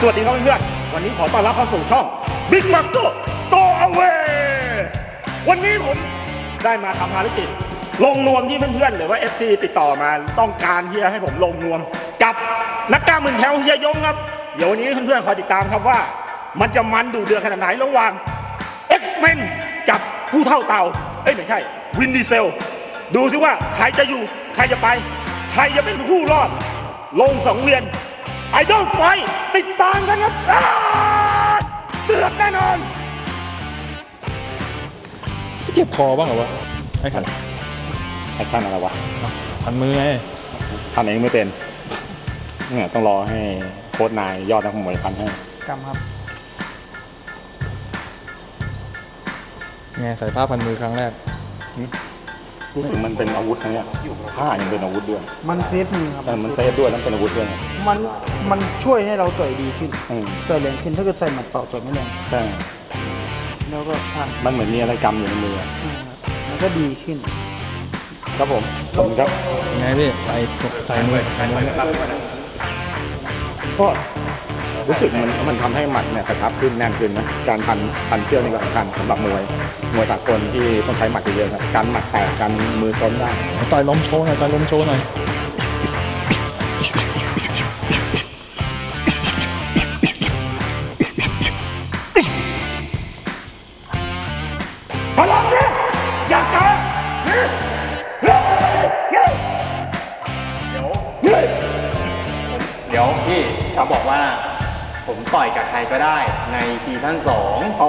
สวัสดีครับเพื่อนๆวันนี้ขอต้อนรับเข้าสู่ช่อง Big m a x o Go Away วันนี้ผมได้มาทำภารกิจ ลงนวมที่เพื่อนๆหรือว่า FC ติดต่อมาต้องการที่จะให้ผมลงนวม กับนักกล้ามมือแถวเฮียยงครับ เดี๋ยววันนี้เพื่อนๆคอยติดตามครับว่า มันจะมันดูเดือดขนาดไหนระหว่าง X-Men กับผู้เท่าเต่าเอ้ยไม่ใช่วินดีเซล ดูสิว่าใครจะอยู่ ใครจะไป ใครจะเป็นผู้รอด ลงสังเวียนไอดอลไฟติดตามกันครับอ้าเดือดแน่นอนเจ็บคอบ้างเหรอวะไอ้ขันแอคชั่นอะไรวะพันมือไงทำเองไม่เป็นเนี่ยต้องรอให้โค้ชนายยอดนักมวยพันให้กรรมครับไงใส่ผ้าพันมือครั้งแรก รู้สึกมันเป็นอาวุธนะเนี่ยผ้ายังเป็นอาวุธด้วยมันเซฟมือครับแต่มันเซฟด้วยแล้วเป็นอาวุธด้วยไงมันมันช่วยให้เราต่อยดีขึ้นอืม ต่อยแรงขึ้นถ้าเกิดใส่หมัดเปล่าต่อยไม่แรงใช่ แล้วก็ผ่านมันเหมือนมีอะไรกำอยู่ในมืออืมมันก็ดีขึ้น ครับผมขอบคุณครับ ยังไงพี่ใส่ใส่มือใส่มือก็ รู้สึกมันมันทำให้หมัดเนี่ยกระชับขึ้นแน่นขึ้นนะการพันพันเชือกนี่ก็สำคัญสำหรับมวยมวยสากลที่ต้องใช้หมัดเยอะๆครับการหมัดแตกการมือซ้อนได้ ต่อยลมโชว์หน่อยต่อยลมโชว์หน่อย ต่อยกับใครก็ได้ในซีซั่นสองเอา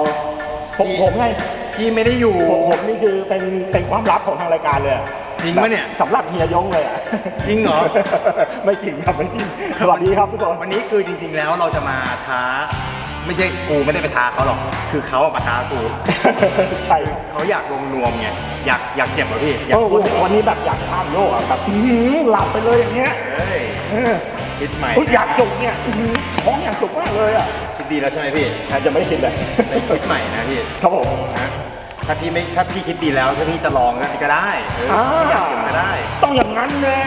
ผมผมไงพี่ไม่ได้อยู่ ผมผมนี่คือเป็นเป็นความลับของทางรายการเลยอะจริงปะเนี่ย สำหรับเฮียยงเลยอะ จริงเหรอ ไม่จริงครับไม่จริงสวัสดีครับทุกคนวันนี้คือจริง ๆ แล้วเราจะมาท้า ไม่ใช่กูไม่ได้ไปท้าเขาหรอก คือเขาอะมาท้ากู ใช่เขาอยากลงนวมไงอยากอยากเจ็บเหรอพี่อยาโอ้กโหพูดวันนี้แบบอยากข้ามโลกอะแบบอื้อหือหลับไปเลยอย่างเงี้ย เฮ้ย เออ คิดใหม่อุ๊ยอยากจุกเนี่ยอื้อหือท้องอยากจุกมากเลยอะคิดดีแล้วใช่ไหมพี่อาจจะไม่คิดเลยไปคิดใหม่นะพี่ครับผม นะถ้าพี่ไม่ถ้าพี่คิดดีแล้วถ้าพี่จะลองก็ได้เอออ่าพี่อยากเจ็บก็ได้ต้องอย่างนั้นแน่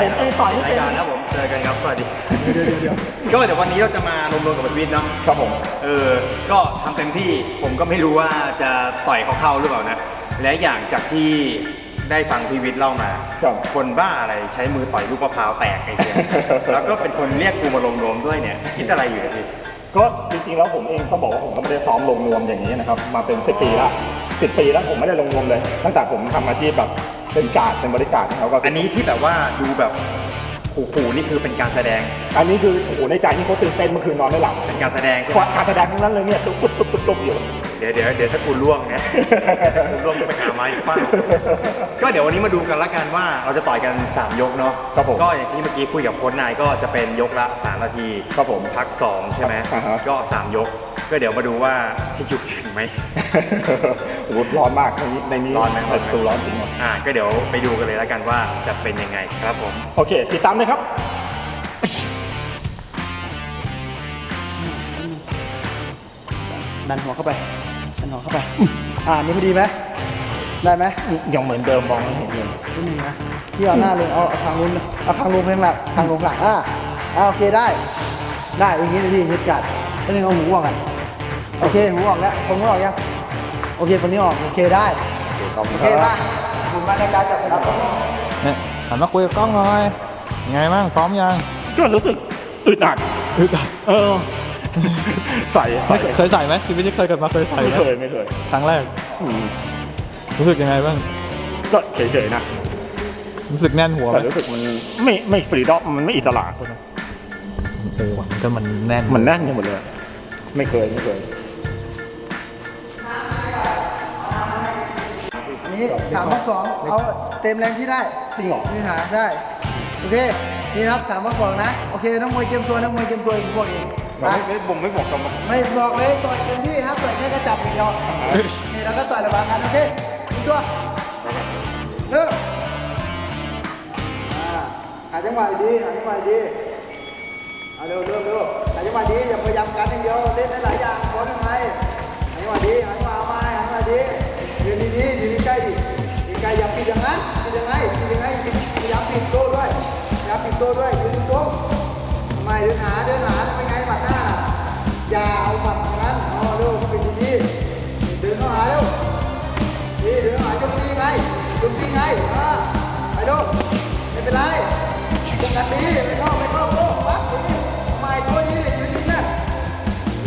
ผมเองต่อยไม่ราเป็ยนการนะผมเจอกันครับสวัสดีก็เดี๋ยววันนี้เราจะมารวมๆกับบัตวิทย์เนาะครับผม เออก็ทำเต็มที่ผมก็ไม่รู้ว่าจะต่อยเขาเข้าหรือเปล่านะและอย่างจากที่ ได้ฟังพี่วิทย์เล่ามา ครับ คนบ้าอะไรใช้มือต่อยลูกมะพร้าวแตกไอ้เหี้ย แล้วก็เป็นคนเรียกกูมาลงนวมด้วยเนี่ย คิดอะไรอยู่เนี่ยพี่ ก็จริงๆแล้วผมเองต้องบอกว่าผมก็ไม่ได้ซ้อมลงนวมอย่างนี้นะครับมาเป็นสิปีละสิปีแล้วผมไม่ได้ลงนวมเลย ตั้งแต่ผมทำอาชีพแบบเป็นการดเป็นบริการเขาก็อันนี้ที่แบบว่าดูแบบขู่ๆนี่คือเป็นการแสดง อันนี้คือโอ้โหในใจนี่เขาตื่นเต้นเมื่อคืนนอนไม่หลับเป็นการแสดงใช่ไหกมว่าการแสดงทั้งนั้นเลยเนี่ยตุ๊บตุ๊บตุ๊บตุ๊บตุ๊บอยู่ เดี๋ยวเดี๋ยวเดี๋ยวถ้ากูล่วงเนี่ยกูล่วงจะไปหาไม้ฟาดก็เดี๋ยววันนี้มาดูกันละกันว่าเราจะต่อยกัน 3 ยกเนาะครับผมก็อย่างที่เมื่อกี้คุยกับโค้ชนายก็จะเป็นยกละ 3 นาทีครับผมพัก 2 ใช่ไหมอ่าฮะ ก็ 3 ยก ก็เดี๋ยวมาดูว่าจะหยุดถึงไหม โอ้โหร้อนมากในนี้ในนี้ร้อนไหมร้อนไหมประตูร้อนจริงเหรออ่าก็เดี๋ยวไปดูกันเลยละกันว่าจะเป็นยังไงครับผม โอเค ติดตามเลยครับ ดันหัวเข้าไป ดันหัวเข้าไปอ่านี่พอดีไหมได้ไหมยังเหมือนเดิมมองไม่เห็นเลยนิดนึงนะพี่เอาหน้าลงเอาเอาทางลงเอาทางลงเพียงหลักทางลงหลักอ่าอ่าโอเคได้ ได้อย่างนี้เลยพี่ยึดกัดแล้วนึงเอาหูออกกันโอเคหูออกแล้วคนหูออกยังโอเคคนนี้ออกโอเคได้โอเคป่ะผมมาในการจับครับเนี่ยหันมาคุยกับกล้องหน่อยยังไงบ้างพร้อมยังก็รู้สึกอึดอัดอึดอัดเออ ใส่ใส่ไม่เคยใส่ไหมชีวิตนี้เคยเกิดมาเคยใส่ไม่ไหมเคยไม่เคยครั้งแรกอืมรู้สึกยังไงบ้างก็เฉยๆนะรู้สึกแน่นหัวไหมแต่รู้สึกมันไม่ไม่ฟรีดอมมันไม่อิสระเออว่ะมันก็มันแน่นมันแน่นไปหมดเลยไม่เคยไม่เคย อันนี้สามพักสองเอาเต็มแรงที่ได้จริงเหรอนี่หาได้โอเค นี่นะครับสามพักสองนะ โอเค นักมวยเตรียมตัว นักมวยเตรียมตัวอีกพวกเอง ไปไม่ผมไม่บอกกับไม่บอกเลยต่อยเต็มที่ครับต่อยแค่กระจับอย่างเดียวนี่แล้วก็ต่อยระหว่างกันโอเคดูตัวเริ่มอ่าหาจังหวะดีหาจังหวะดีเอาเร็วเร็วเร็วหาจังหวะดีอย่าพยายามกันอย่างเดียวเล่นหลายๆอย่างคนทำไมหาจังหวะดีหาจังหวะ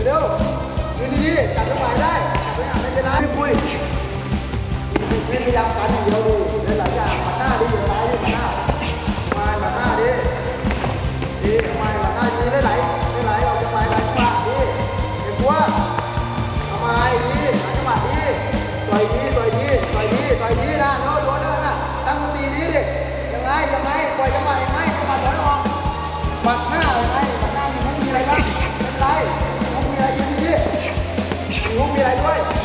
เร็วยืนดีๆจับจังหวะได้จับจังหวะไม่เป็นไรไม่คุยไม่พยายามกันอย่างเดียวดู มีมีอะไรด้วย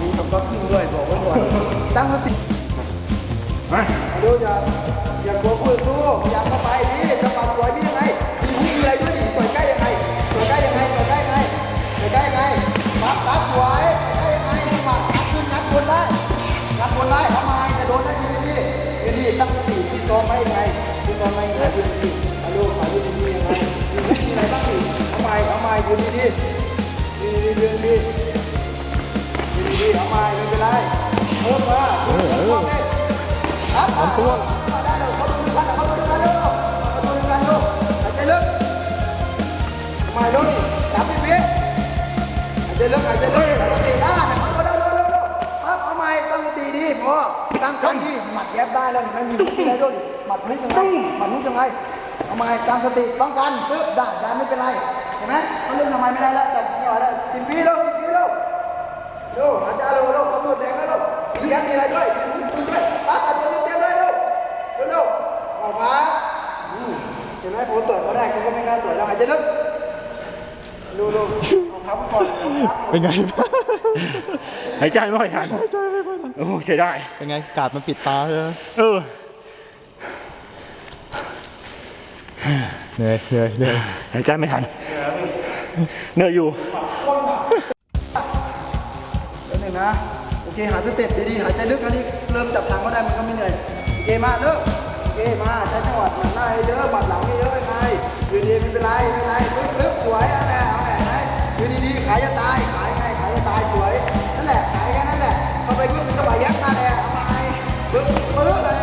มีสำรับขึ้นด้วยบอกไว้ก่อนตั้งสติมาดูอย่าอย่ากลัวคู่อนสู้อย่าเข้าไปดิจะปัดปล่อยพี่ยังไงมีมีอะไรด้วยดิปล่อยใกล้ยังไงปล่อยใกล้ยังไงปล่อยใกล้ยังไงปล่อยใกล้ยังไงปั๊บปั๊บสวยต่อยใกล้ยังไงจังหวะนัดขึ้นนัดบนได้นัดบนได้ทำไมจะโดนได้ดีดีดีดีตั้งสติที่ซ้อมไว้ยังไงที่ซ้อมไว้ยังไงดีดีอาลูกอาลูกดียังไงมีอะไรบ้างดิทำไมทำไมดีดีดีดีดี ดีดีดีดีๆเอามาไม่เป็นไรเพิ่มาเครับทำตัวมาได้เลยเขาดูกันเขาดูกันเร็วเขาดูกันเร็วหายใจลึกมาเร็วนี่จับพี่พี่หายใจลึกหายใจลึกตั้งสติได้เขาเร็วเร็วเร็วเร็วปั๊บเอาใหม่ตั้งสติดีพอตั้งกันดีหมัดแยบได้แล้วไหมมีอะไรด้วยหมัดนี้ยังไงหมัดนี้ยังไงเอาใหม่ตั้งสติป้องกันปึ๊บได้ได้ไม่เป็นไรเห็นไหมเขาเล่นทำไมไม่ได้แล้วแต่ไม่ไหวแล้วสิบปีแล้วสิบปี แล้วดูอาจารย์เราเราขมวดแดงแล้วเรามีแก๊สมีอะไรด้วยมีคุณด้วยป้าตัดตัวเต็มเลยเร็วเร็วเร็วออกมาเห็นไหมผมตรวจเขาได้เขาก็ไม่กล้าตรวจแล้วหายใจลึกดูดูเอาพับก่อนเอาพับเป็นไงบ้างหายใจไม่ค่อยทันโอ้ใช่ได้ เป็นไงกาดมันปิดตาใช่ไหมเออเหนื่อยเหนื่อยเหนื่อยหายใจไม่ทันเหนื่อยอยู่ นะโอเคหาสเต็ปดีๆหายใจลึกอันนี้เริ่มจับทางก็ได้มันก็ไม่เหนื่อยโอเคมาเริ่มโอเคมาใช้จังหวะหมัดหน้าเยอะๆหมัดหลังเยอะๆยังไงยืนดีไม่เป็นไรไม่เป็นไรปึ๊บปึ๊บสวยเอาแหละเอาแหละไหนยืนดีๆขายจะตายขายไงขายจะตายสวยนั่นแหละขายแค่นั้นแหละเข้าไปปึ๊บจังหวะยัดมาเลยเอาไปปึ๊บปึ๊บเลย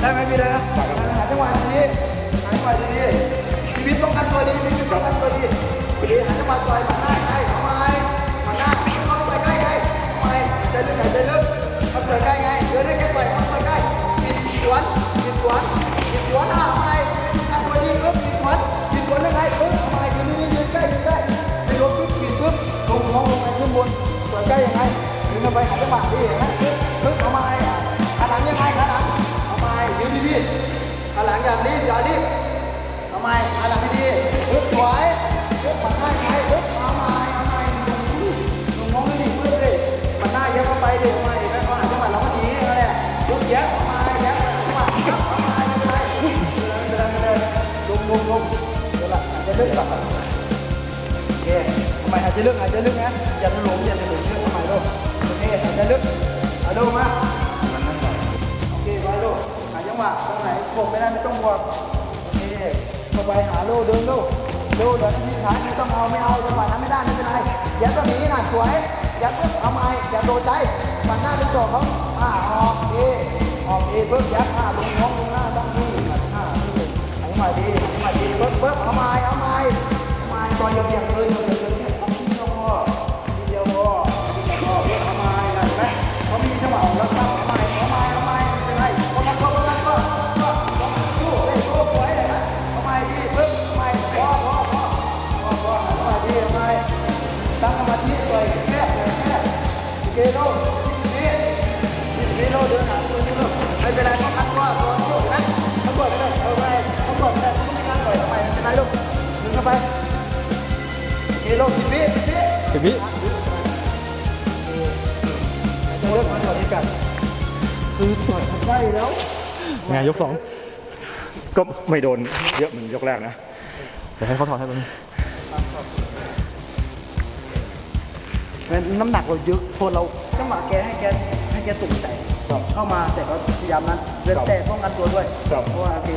ได้ไหมพี่เลยนะหาจังหวะดีๆหาจังหวะดีๆชีวิตป้องกันตัวดีชีวิตป้องกันตัวดีดีหาจังหวะต่อ ใกล้ยังไงยืนเข้าไปหาจังหวะดีเห็นไหมปึ๊บปึ๊บเอาไปขาหลังยังไงขาหลังเอาไปยืนดีๆขาหลังอย่ารีบอย่ารีบทำไมมาหลังดีๆปึ๊บสวยปึ๊บปัดหน้าใครปึ๊บเอาใหม่เอาม่ลงมองดิปึ๊บดิปัดหน้าเย็บเข้าไปดิทำไมแม่เขาหาจังหวะเราก็ดีนั่นแหละปึ๊บเย็บเอาใหม่เย็บจังหวะเอาม่ไม่เป็นไรไม่เป็นไรไม่เป็นลงลงลงเดี๋ยวละจะเลือกก่อนโอเคทำไมหายใจลึกหายใจลึกนะอย่าถลงอย่าถลงเยอะทำไม เคหาลึกอาดูมาโอเคไปลูกหาจังหวะตรงไหนบวกไม่ได้ไม่ต้องบวกนี่เข้าไปหาลูกเดินลูกลูกเดินที่ขาไม่ต้องเอาไม่เอาจังหวะนั้นไม่ได้ไม่เป็นไรย่าต้องหนีนะสวยย่าเพิ่งเอาไม้ย่าโดนใจปันหน้าเป็นตัวเขาอ่าออกเอออกเอเพิ่มยัดอ่าลงน้องลงหน้าต้องนี่ปันหน้านี่เอาไม้ดีเอาไม้ดีเพิ่มเพิ่มเอาไม้เอาไม้ไม้ตัวเยียบๆเยเยียบเนี่ย ดึงเข้าไปเกโลสิบวิสิบวิสิบวิจะเลิกมาถอดกันคือถอดได้แล้วไงยกสองก็ไม่โดนเยอะเหมือนยกแรกนะเดี๋ยวให้เขาถอดให้มันงน้ำหนักเราเยอะโทนเราจังหวะแกให้แกให้แกตุ่มใจเข้ามาแต่ก็พยายามนั้นเดินแต่ป้องกันตัวด้วยครับเพราะว่าโอเค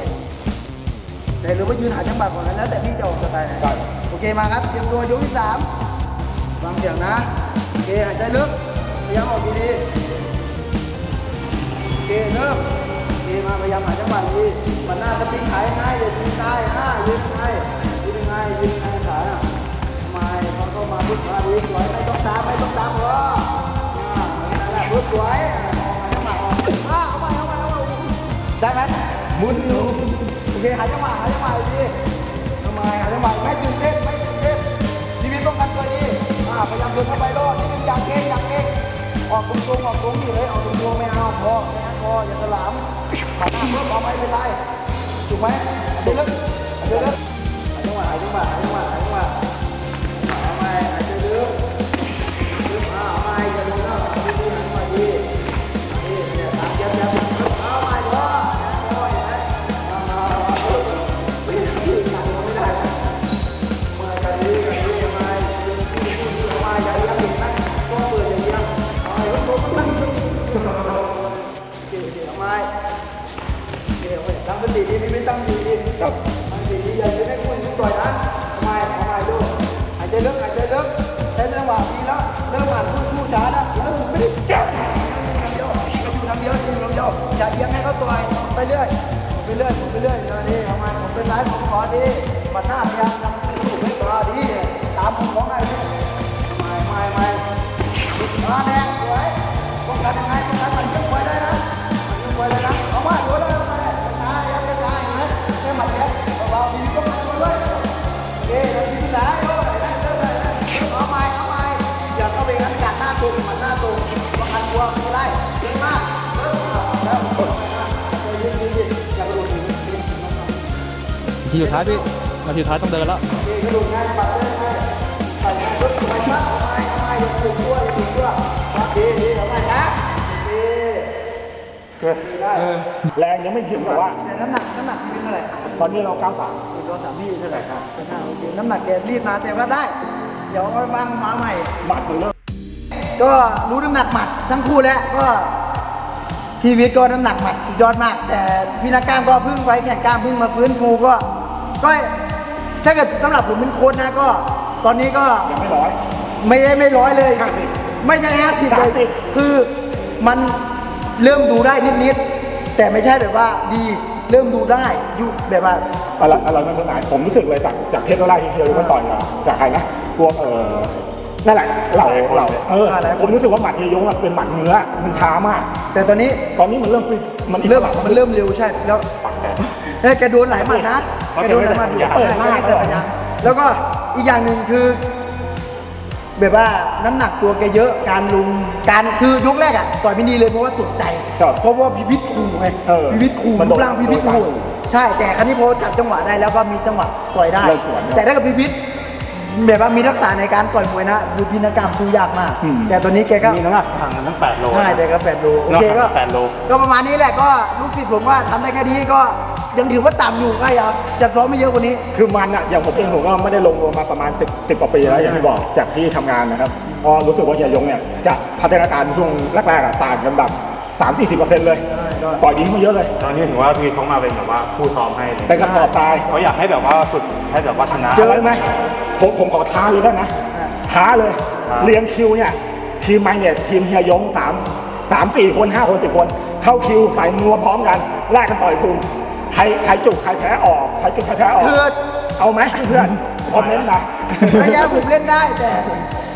แต่หรือว่ายืนหาจังหวะก่อนนะแล้วแต่พี่จะออกสไตล์ไหนได้โอเคมาครับเตรียมตัวยกที่สามฟังเสียงนะ โอเคหายใจลึกพยายามออกดีๆโอเคเริ่มโอเคมาพยายามหาจังหวะดีมันหน้าจะปิ้งขายง่ายอย่ายืนได้ห้ายืนง่ายยืนง่ายยืนง่ายขาน่ะทำไมพอเข้ามาปุ๊บมาดีสวยไม่ต้องตามไม่ต้องตามหรอกอ่านั่นแหละปุ๊บสวยออกมาจังหวะออกอ่าเอาไปเอาไปเอาไปได้ไหมหมุนอยู่โอ เคหาจังหวะหาจังหวะดีทำไมหาจังหวะไม่ตื่นเต้นไม่ตื่นเต้นชีวิตต้องการตัวดีอ่าพยายามเดินเข้าไปรอดนี่เป็นอยางเก่งอยางเก่งออกตรงๆออกตรงอยู่เลยออกตรงๆไม่เอาพอไม่เอาพออย่าสลามขาหน้าเพิ่มเอาไปไม่ได้ถูกไหมเดินลึกเดินลึกหาจังหวะหาจังหวะหาจังหวะหาจังหวะ ไปเรื่อยไปเรื่อยไปเรื่อยเดี๋ยวนี้ทำไมผมเป็นซ้ายผมขอดีบัดหน้าพยายามทำให้ถูกให้ต่อดีตามผมของไอ้ไม่ไม่ไม่มาแดงสวยป้องกันยังไงป้องกันมัน ทีสุดท้ายพี่นาทีสุดท้ายต้องเดินแล้วกระโดดง่ายปัดได้ง่ายปัดง่ายรถสวยมากไม่ไม่อย่าถึงตัวอย่าถึงตัวดีดีเอาใหม่นะดีได้แรงยังไม่ถึงแต่ว่าแต่น้ำหนักน้ำหนักเป็นเท่าไหร่ตอนนี้เราก้าวสามเป็นตัวสามพี่เท่าไหร่ครับเป็นห้าโอเคน้ำหนักแกรีบมาแต่ว่าได้ เดี๋ยวเอาบ้างมาใหม่หมัดมันเริ่มก็รู้น้ำหนักหมัดทั้งคู่แล้วก็พีวิทย์ก็น้ำหนักหมัดสุดยอดมาก แต่พี่นักกล้ามก็เพิ่งไว้แข่งกล้ามเพิ่งมาฟื้นฟูก็ ก็ถ้าเกิดสำหรับผมเป็นโค้ชนะก็ ตอนนี้ก็ยังไม่ร้อย ไม่ได้ไม่ร้อยเลย50ไม่ใช่ห้าสิบเลย30 คือมันเริ่มดูได้นิดๆแต่ไม่ใช่แบบว่าดีเริ่มดูได้อยู่แบบว่า อะไรอะไรมันสนานผมรู้สึกเลยจากจากเทปแรกที่เทียวมันต่อยกับจากใครนะพวกเออนั่นแหละเราเราเออผมรู้สึกว่าหมัดเฮียยงอะเป็นหมัดเนื้อมันช้ามาก แต่ตอนนี้ตอนนี้มันเริ่มฟิตมันเริ่มมันเริ่มเร็วใช่แล้วเอ้ ยแกโดนหลายหมัดนะแกโดนหลายหมัดเปิดมากแต่ปัญญาแล้วก็อีกอย่างหนึ่งคือแบบว่าน้ำหนักตัวแกเยอะการลุมการคือยกแรกอะต่อยไม่ดีเลยเพราะว่าตกใจครับเพราะว่าพิพิธขู่ไงเออพิพิธขู่มันโดรูนปร่างพิพิธขู่โดนต่อยใช่แต่ครั้นี้พอจับจังหวะได้แล้วก็มีจังหวะต่อยได้เลิกสวนครับแต่ถ้ากับพิพิธแบบว่ามีทักษะในการต่อยมวยนะคือพินากรรมสู้ยากมากอืมแต่ตัวนี้แกก็มีน้ำหนักห่างกันตั้ง8โลใช่แต่ก็แปดโลโอเคก็แปดโลก็ประมาณนี้แหละก็ลูกศิษย์ผมว่าทำได้แค่นี้ก็ ยังถือว่าต่ำอยู่ก็อย่าจะซ้อมไม่เยอะกว่านี้ คือมันอะอย่างผมเองผมก็ไม่ได้ลงรวมมาประมาณสิบสิบกว่าปีแล้วอย่างที่บอกจากที่ทำงานนะครับพอรู้สึกว่าเฮียยงเนี่ยจะพัฒนาการช่วงแรกๆอะต่างกันแบบสามสี่สิบเปอร์เซ็นต์เลยต่อยดีขึ้นมาเยอะเลย ตอนนี้ถือว่าพี่เขามาเป็นแบบว่าผู้ซ้อมให้เลยเป็นกระสอบทรายเขาอยากให้แบบว่าฝึกให้แบบว่าชนะเจอไหมผมผมขอท้าเลยได้นะท้าเลยครับเรียงคิวเนี่ยทีมไมเนี่ยทีมเฮียยงสามสามสี่คนห้าคนสิบคน เข้าคิวใส่นัวพร้อมกันแลกกันต่อยคุม ใครใครจุกใครแพ้ออกใครจุกใครแพ้ออกคือเอาไหมเพื่อนคอมเมนต์นะระยะผมเล่นได้แต่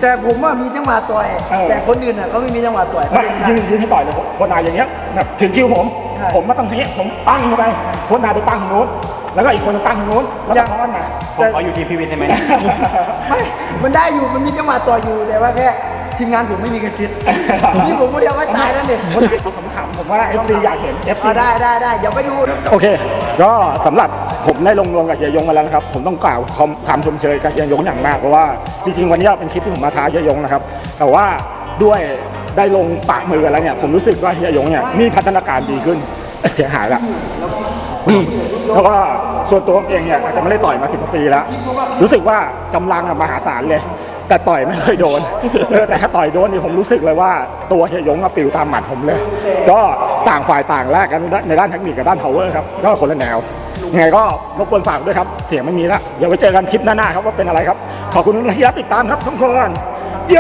แต่ผมว่ามีจังหวะต่อยเออแต่คนอื่นอะเขาไม่มีจังหวะต่อยเขาไม่เล่นได้ยืนยืนให้ต่อยเลยคนนายอย่างเงี้ยแบบถึงคิวผมใช่ผมมาตั้งทีนี้ผมตั้งเข้าไปคนนายไปตั้งทางโน้นแล้วก็อีกคนตั้งทางโน้นแล้วก็ซ้อนมาผมขออยู่ทีมพี่วินได้ไหมไม่มันได้อยู่มันมีจังหวะต่อยอยู่แต่ว่าแค่ ทีมงานผมไม่มีกันคิดนี่ผมคนเดียวก็ตายแล้วเนี่ยคนนายเขาขำๆผมว่า FC อยากเห็น FC อ่าได้ได้ได้เดี๋ยวไปดูโอเค ก็สำหรับผมได้ลงรวมกับเฮียยงมาแล้วนะครับ ผมต้องกล่าวคำคำชมเชยกับเฮียยงอย่างมากเพราะว่าจริงๆวันนี้เป็นคลิปที่ผมมาท้าเฮียยงนะครับ แต่ว่าด้วยได้ลงปะมือกันแล้วเนี่ยผมรู้สึกว่าเฮียยงเนี่ยมีพัฒนาการดีขึ้นเสียหายละอืมแล้วก็ส่วนตัวผมเองเนี่ยอาจจะไม่ได้ต่อยมาสิบกว่าปีแล้ว รู้สึกว่ากำลังอะมหาศาลเลย แต่ต่อยไม่เคยโดนเออแต่ถ้าต่อยโดนนี่ผมรู้สึกเลยว่าตัวเฮียยงอะปิวตามหมัดผมเลย ก็ต่างฝ่ายต่างแลกกันในด้านเทคนิคกับด้านพาวเวอร์ครับก็คนละแนวยังไงก็รบกวนฝากด้วยครับ เสียงไม่มีละเดี๋ยวไว้เจอกันคลิปหน้าๆครับว่าเป็นอะไรครับ ขอบคุณที่รับติดตามครับทุกคนโย